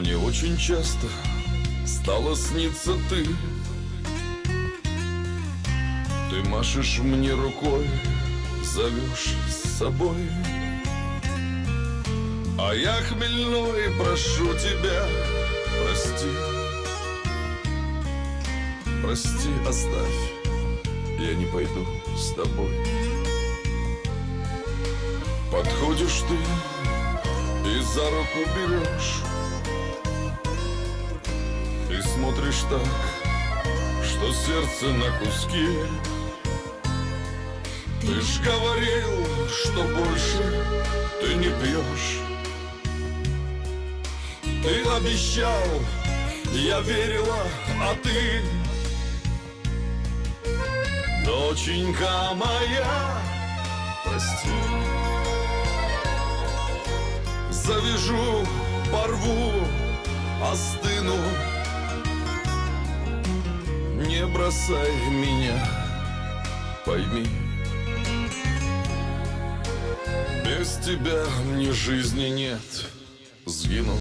Мне очень часто стало сниться ты. Ты машешь мне рукой, зовешь с собой. А я хмельной прошу тебя, прости. Прости, оставь, я не пойду с тобой. Подходишь ты и за руку берешь смотришь так, что сердце на куски Ты ж говорил, что больше ты не пьешь. Ты обещал, я верила, а ты? Доченька моя, прости. Завяжу, порву, остыну бросай меня, пойми. Без тебя мне жизни нет, сгинул